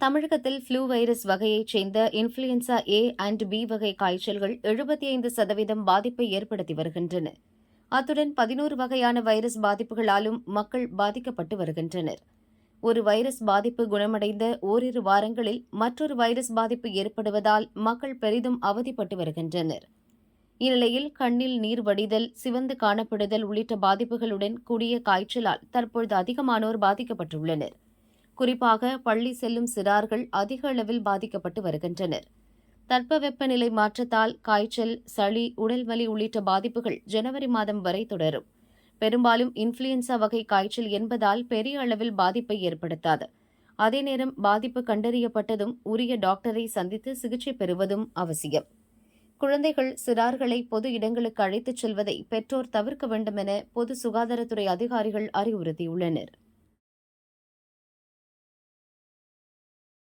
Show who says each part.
Speaker 1: தமிழகத்தில் flu virus வகையைச் சேர்ந்த இன்ஃப்ளூயன்சா ஏ அண்ட் பி வகை காய்ச்சல்கள் எழுபத்தி ஐந்து சதவீதம் பாதிப்பை ஏற்படுத்தி வருகின்றன. அத்துடன் பதினோரு வகையான வைரஸ் பாதிப்புகளாலும் மக்கள் பாதிக்கப்பட்டு வருகின்றனர். ஒரு வைரஸ் பாதிப்பு குணமடைந்த ஓரிரு வாரங்களில் மற்றொரு வைரஸ் பாதிப்பு ஏற்படுவதால் மக்கள் பெரிதும் அவதிப்பட்டு வருகின்றனர். இந்நிலையில் கண்ணில் நீர் வடிதல் சிவந்து காணப்படுதல் உள்ளிட்ட பாதிப்புகளுடன் கூடிய காய்ச்சலால் தற்பொழுது அதிகமானோர் பாதிக்கப்பட்டுள்ளனர். குறிப்பாக பள்ளி செல்லும் சிறார்கள் அதிக அளவில் பாதிக்கப்பட்டு வருகின்றனர். தட்பவெப்பநிலை மாற்றத்தால் காய்ச்சல் சளி உடல்வலி உள்ளிட்ட பாதிப்புகள் ஜனவரி மாதம் வரை தொடரும். பெரும்பாலும் இன்ஃப்ளூயன்சா வகை காய்ச்சல் என்பதால் பெரிய அளவில் பாதிப்பை ஏற்படுத்தாது. அதே நேரம் பாதிப்பு கண்டறியப்பட்டதும் உரிய டாக்டரை சந்தித்து சிகிச்சை பெறுவதும் அவசியம். குழந்தைகள் சிறார்களை பொது இடங்களுக்கு அழைத்துச் செல்வதை பெற்றோர் தவிர்க்க வேண்டும் என பொது சுகாதாரத்துறை அதிகாரிகள் அறிவுறுத்தியுள்ளனர்.